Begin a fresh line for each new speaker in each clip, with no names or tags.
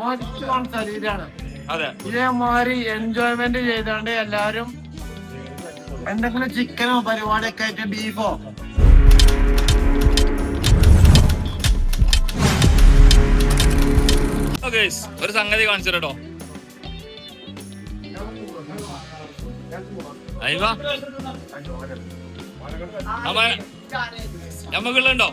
മോശം ശരീരമാണ്
അതെ.
ഇതേമാതിരി എൻജോയ്മെന്റ് ചെയ്തോണ്ട് എല്ലാരും എന്തെങ്കിലും ചിക്കനോ പരിപാടിയൊക്കെ ആയിട്ട് ബീഫോ
ഒരു സംഗതി കാണിച്ചു കേട്ടോ അയ്യ ഞമ്മക്കുള്ളുണ്ടോ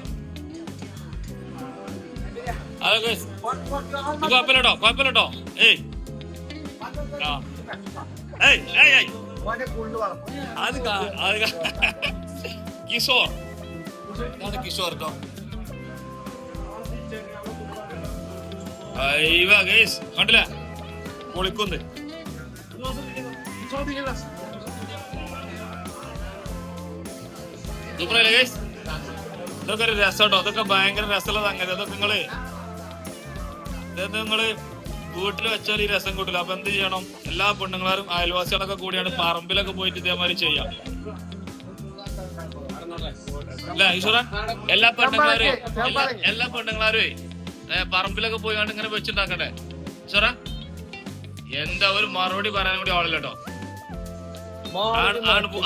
കുഴപ്പമില്ലട്ടോ കുഴപ്പമില്ലട്ടോ. ഏയ്. ഏയ് ഏയ് ഏയ്. അത് അത് കിഷോർ. ഇതാണ് കിഷോർ കേട്ടോ കണ്ടില്ലേ? പൊളിക്കുന്ന്. സൂപ്പറല്ലേ ഗേസ് ഇതൊക്കെ ഒരു രസട്ടോ ഇതൊക്കെ ഭയങ്കര രസമുള്ള സംഗതി അതൊക്കെ നിങ്ങൾ ഇതൊക്കെ നിങ്ങൾ വീട്ടിൽ വെച്ചാൽ ഈ രസം കൂട്ടില്ല അപ്പൊ എന്ത് ചെയ്യണം? എല്ലാ പെണ്ണുങ്ങളും അയൽവാസികളൊക്കെ കൂടിയാണ് പറമ്പിലൊക്കെ പോയിട്ട് ഇതേമാതിരി ചെയ്യാം. അല്ല ഈശ്വര? എല്ലാ പെണ്ണുങ്ങളാരും എല്ലാ- പെണ്ണുങ്ങളാരും പറമ്പിലൊക്കെ പോയി കണ്ട് ഇങ്ങനെ വെച്ചിണ്ടാക്കണ്ടേ? ഈശ്വര? എന്താ ഒരു മറുപടി പറയാൻ കൂടി ആളില്ല കേട്ടോ. ആണ് പോ-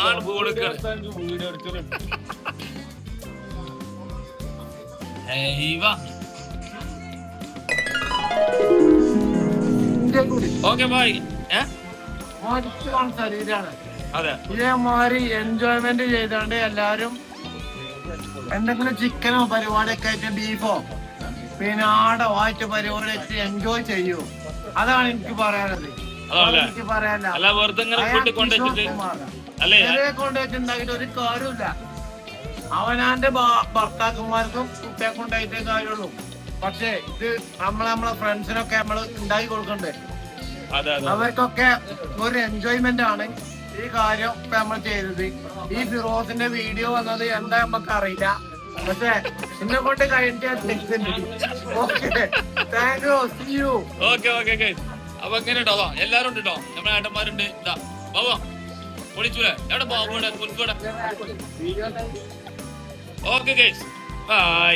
ഓക്കെ
ബോയ് ശരീരമാണ്
അതെ.
ഇതേമാതിരി എൻജോയ്മെന്റ് ചെയ്തോണ്ട് എല്ലാരും എന്തെങ്കിലും ചിക്കനോ പരിപാടിയൊക്കെ ആയിട്ട് ബീഫോ പിന്നെ ആടോ ആയിട്ട് പരിപാടി ആയിട്ട് എൻജോയ് ചെയ്യൂ. അതാണ് എനിക്ക് പറയാനുള്ളത്. അതാണ് എനിക്ക് പറയാനില്ല
അല്ല വെറുതെ ഇങ്ങനെ കൂട്ടി കൊണ്ടുവച്ചിട്ട് അല്ലേ?
ഇവരെ കൊണ്ടുവച്ചിട്ടുണ്ടാക്കിട്ട് ഒരു കാര്യമില്ല അവനാന്റെ ഭർത്താക്കന്മാർക്കും കുട്ടിയെ കൊണ്ടായിട്ടേ കാര്യമുള്ളൂ. പക്ഷേ ഇത് നമ്മളെ നമ്മളെ ഫ്രണ്ട്സിനൊക്കെ നമ്മൾ ഉണ്ടാക്കി കൊടുക്കണ്ടേ? അവർക്കൊക്കെ ഒരു എൻജോയ്മെന്റ് ആണ് ഈ കാര്യം ഇപ്പൊ നമ്മൾ ചെയ്തത്. ഈ ഫിറോസിന്റെ വീഡിയോ വന്നത് എന്താ നമുക്ക് അറിയില്ല പക്ഷേ എന്നെ കൊണ്ട് ഓക്കെ
അപ്പൊ എങ്ങനെ ഉണ്ടോ എല്ലാരും ഉണ്ട്? കേട്ടോ നമ്മുടെ ഏട്ടന്മാരുണ്ട്. ഇതാ ബാബോ പൊളിച്ചൂലെ എവിടെ ബാബുടെ കുൽക്കൂടെ ഓക്കെ ഗൈസ് ബൈ